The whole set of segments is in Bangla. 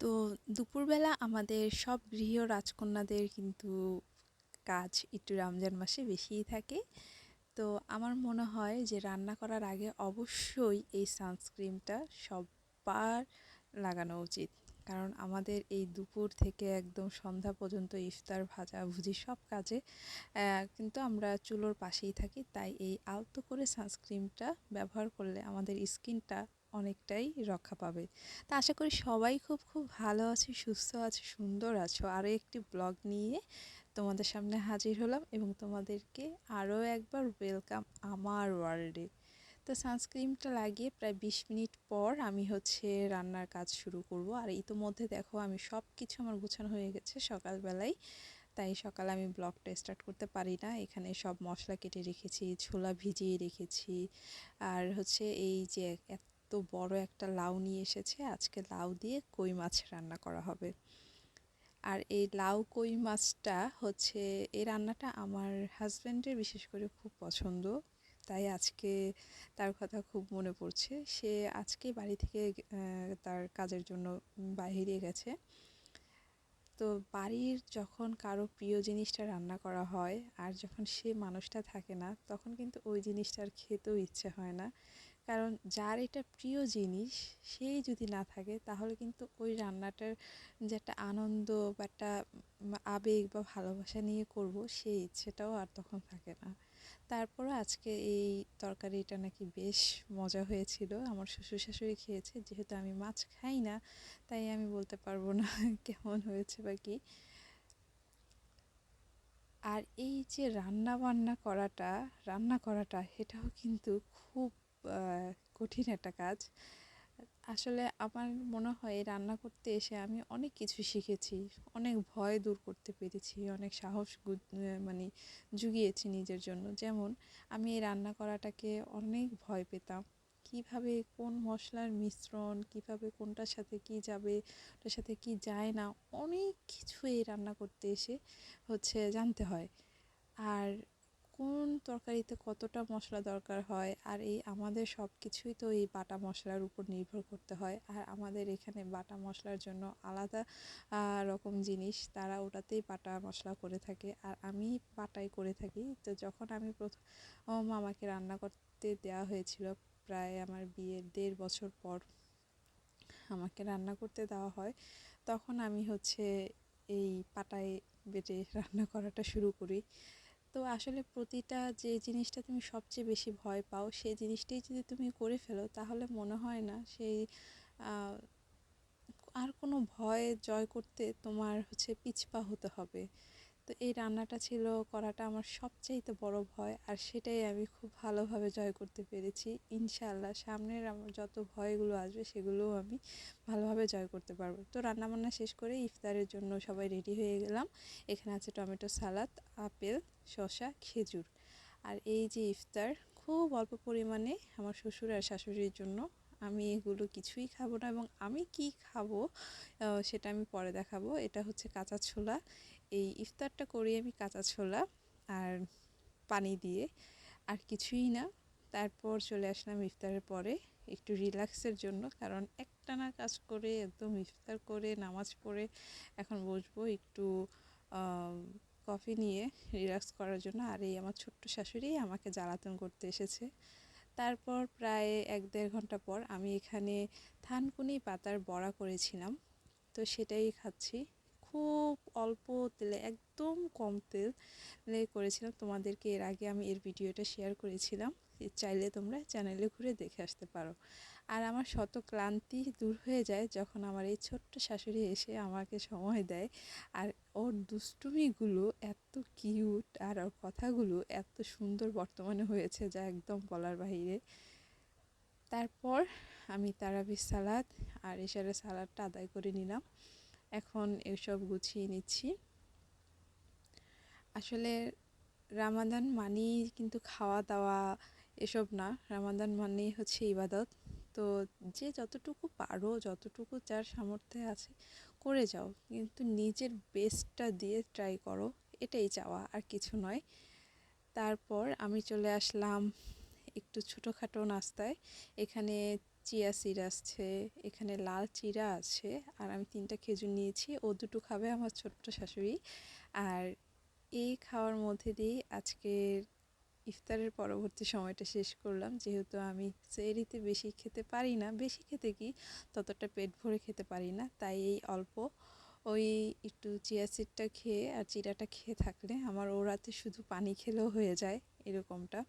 তো দুপুরবেলা আমাদের সব গৃহ রাজকন্যাদের কিন্তু কাজ একটু রমজান মাসে বেশিই থাকে। তো আমার মনে হয় যে রান্না করার আগে অবশ্যই এই সানস্ক্রিনটা সবার লাগানো উচিত। কারণ আমাদের এই দুপুর থেকে একদম সন্ধ্যা পর্যন্ত ইফতার, ভাজা, ভুজি সব কাজে কিন্তু আমরা চুলোর পাশেই থাকি। তাই এই আলতো করে সানস্ক্রিনটা ব্যবহার করলে আমাদের স্কিনটা অনেকটাই রক্ষা পাবে। তা আশা করি সবাই খুব খুব ভালো আছে, সুস্থ আছে, সুন্দর আছো। আরও একটি ব্লগ নিয়ে তোমাদের সামনে হাজির হলাম এবং তোমাদেরকে আরও একবার ওয়েলকাম আমার ওয়ার্ল্ডে তো সানস্ক্রিনটা লাগিয়ে প্রায় বিশ মিনিট পর আমি হচ্ছে রান্নার কাজ শুরু করব। আর ইতোমধ্যে দেখো আমি সব কিছু আমার গুছানো হয়ে গেছে সকালবেলায়। তাই সকালে আমি ব্লগটা স্টার্ট করতে পারি না। এখানে সব মশলা কেটে রেখেছি, ছোলা ভিজিয়ে রেখেছি। আর হচ্ছে এই যে এত বড় একটা লাউ নিয়ে এসেছে, আজকে লাউ দিয়ে কই মাছ রান্না করা হবে। আর এই লাউ কই মাছটা হচ্ছে, এই রান্নাটা আমার হাজব্যান্ডের বিশেষ করে খুব পছন্দ, তাই আজকে তার কথা খুব মনে পড়ছে। সে আজকে বাড়ি থেকে তার কাজের জন্য বাহিরে গেছে। তো বাড়ির যখন কারও প্রিয় জিনিসটা রান্না করা হয়, আর যখন সে মানুষটা থাকে না, তখন কিন্তু ওই জিনিসটার খেতেও ইচ্ছে হয় না। কারণ যার এটা প্রিয় জিনিস, সেই যদি না থাকে, তাহলে কিন্তু ওই রান্নাটার যে একটা আনন্দ বা একটা আবেগ বা ভালোবাসা নিয়ে করব, সেই ইচ্ছেটাও আর তখন থাকে না। তারপরও আজকে এই তরকারিটা নাকি বেশ মজা হয়েছিল। আমার শ্বশুর শাশুড়ি খেয়েছে, যেহেতু আমি মাছ খাই না, তাই আমি বলতে পারব না কেমন হয়েছে বা কি। আর এই যে রান্না বান্না করাটা, রান্না করাটা, এটাও কিন্তু খুব কঠিন একটা কাজ। আসলে আমার মনে হয় রান্না করতে এসে আমি অনেক কিছু শিখেছি, অনেক ভয় দূর করতে পেরেছি, অনেক সাহস মানে জুগিয়েছি নিজের জন্য। যেমন আমি এই রান্না করাটাকে অনেক ভয় পেতাম। কীভাবে কোন মশলার মিশ্রণ, কীভাবে কোনটার সাথে কি যাবে, ওটার সাথে কি যায় না, অনেক কিছু এই রান্না করতে এসে হচ্ছে জানতে হয়। আর কোন তরকারিতে কতটা মশলা দরকার হয় আর এই আমাদের সব কিছুই তো এই বাটা মশলার উপর নির্ভর করতে হয়। আর আমাদের এখানে বাটা মশলার জন্য আলাদা রকম জিনিস, তারা ওটাতেই বাটা মশলা করে থাকে। আর আমি বাটাই করে থাকি। তো যখন আমি প্রথম আমাকে রান্না করতে দেওয়া হয়েছিল প্রায় আমার বিয়ের দেড় বছর পর আমাকে রান্না করতে দেওয়া হয়, তখন আমি হচ্ছে এই পাটায় বেটে রান্না করাটা শুরু করি। তো আসলে প্রতিটা যে জিনিসটা তুমি সবচেয়ে বেশি ভয় পাও, সেই জিনিসটাই যদি তুমি করে ফেলো, তাহলে মনে হয় না সেই আর কোনো ভয়, জয় করতে তোমার হচ্ছে পিছপা হতে হবে। তো এই রান্নাটা ছিল, করাটা আমার সবচেয়েতে বড় ভয় আর সেটাই আমি খুব ভালোভাবে জয় করতে পেরেছি। ইনশাআল্লাহ সামনের আমার যত ভয়গুলো আসবে সেগুলোও আমি ভালোভাবে জয় করতে পারব। তো রান্নাবান্না শেষ করে ইফতারের জন্য সবাই রেডি হয়ে গেলাম। এখানে আছে টমেটো সালাদ, আপেল, শসা, খেজুর। আর এই যে ইফতার, খুব অল্প পরিমাণে আমার শ্বশুর আর শাশুড়ির জন্য আমি এগুলো কিছুই খাব না এবং আমি কি খাব সেটা আমি পরে দেখাবো। এটা হচ্ছে কাঁচা ছোলা। এই ইফতারটা করি আমি কাঁচা ছোলা আর পানি দিয়ে আর কিছুই না। তারপর চলে আসলাম ইফতারের পরে একটু রিল্যাক্সের জন্য, কারণ একটানা কাজ করে একদম ইফতার করে নামাজ পড়ে এখন বসবো একটু কফি নিয়ে রিল্যাক্স করার জন্য। আর এই আমার ছোট্ট শাশুড়ি আমাকে জ্বালাতন করতে এসেছে। তারপর প্রায় এক দেড় ঘণ্টা পর আমি এখানে থানকুনি পাতার বড়া করেছিলাম। তো সেটাই খাচ্ছি। খুব অল্প তেলে, একদম কম তেল করেছিলাম। তোমাদেরকে এর আগে আমি এর ভিডিওটা শেয়ার করেছিলাম। চাইলে তোমরা চ্যানেলে ঘুরে দেখে আসতে পারো। আর আমার শত ক্লান্তি দূর হয়ে যায় যখন আমার এই ছোট্ট শাশুড়ি এসে আমাকে সময় দেয়। আর ওর দুষ্টুমিগুলো এত কিউট আর ওর কথাগুলো এত সুন্দর বর্তমানে হয়েছে যা একদম বলার বাহিরে। তারপর আমি তারাবি সালাদ আর এসারের সালাদটা আদায় করে নিলাম। এখন এসব গুছিয়ে নিচ্ছি। আসলে রামাদান মানেই কিন্তু খাওয়া দাওয়া এসব না। রামাদান মানেই হচ্ছে ইবাদত। তো যে যতটুকু পারো, যতটুকু যার সামর্থ্যে আছে, করে যাও। কিন্তু নিজের বেস্টটা দিয়ে ট্রাই করো। এটাই চাওয়া, আর কিছু নয়। তারপর আমি চলে আসলাম একটু ছোটোখাটো নাস্তায়। এখানে চিয়া সিড আছে, এখানে লাল চিরা আছে, আর আমি তিনটা খেজুর নিয়েছি, ও দুটো খাবে আমার ছোট্ট শাশুড়ি। আর এই খাওয়ার মধ্যে দিয়েই আজকের ইফতারের পরবর্তী সময়টা শেষ করলাম। যেহেতু আমি সেরিতে বেশি খেতে পারি না, বেশি খেতে কি ততটা পেট ভরে খেতে পারি না, তাই এই অল্প ওই একটু চিয়া সিডটা খেয়ে আর চিরাটা খেয়ে থাকলে আমার ও রাতে শুধু পানি খেলেও হয়ে যায়, এরকমটা।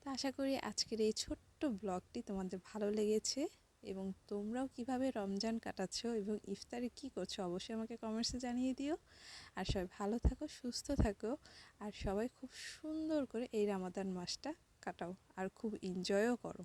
তো আশা করি আজকের এই ছোট্ট ব্লগটি তোমাদের ভালো লেগেছে এবং তোমরাও কীভাবে রমজান কাটাচ্ছ এবং ইফতারে কি করছ অবশ্যই আমাকে কমেন্টসে জানিয়ে দিও। আর সবাই ভালো থাকো, সুস্থ থাকো, আর সবাই খুব সুন্দর করে এই রামাদান মাসটা কাটাও আর খুব এনজয়ও করো।